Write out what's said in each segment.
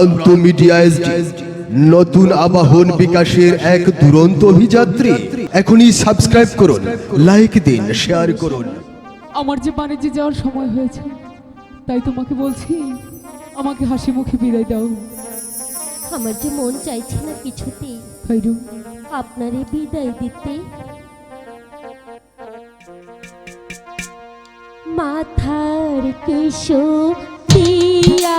প্রান্ত media SD নতুন আবাহন বিকাশের এক দুরন্ত অভিযাত্রী। এখনই সাবস্ক্রাইব করুন লাইক দিন শেয়ার করুন। আমার যে বাণিজ্যে যাওয়ার সময় হয়েছে তাই তোমাকে বলছি আমাকে হাসি মুখে বিদায় দাও। আমার যে মন চাইছে না কিছুতেই খৈরু আপনারে বিদায় দিতে। মাথার কেশো দিয়া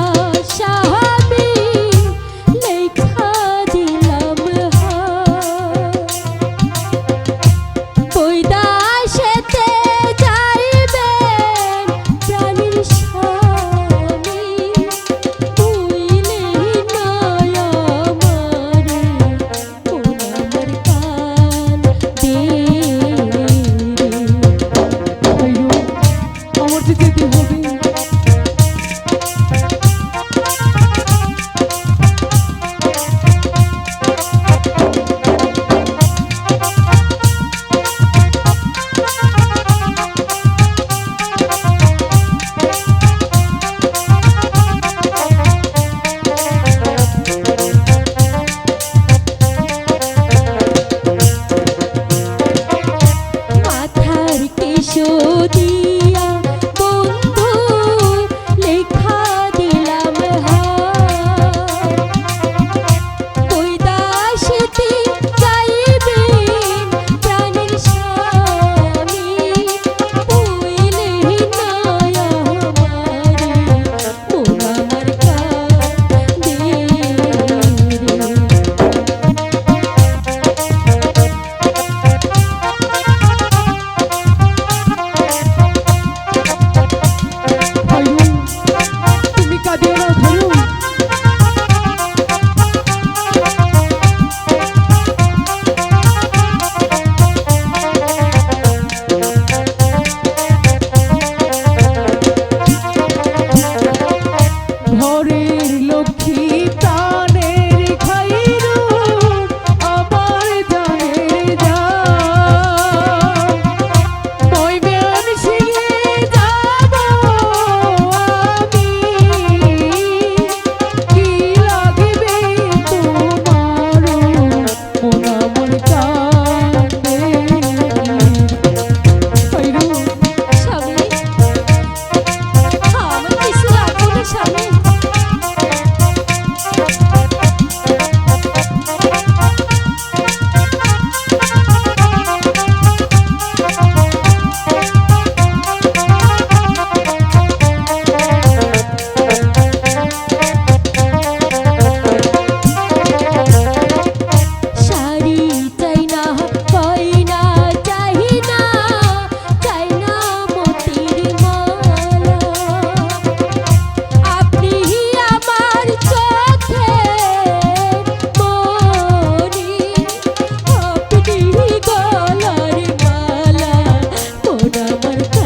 Come on, come on.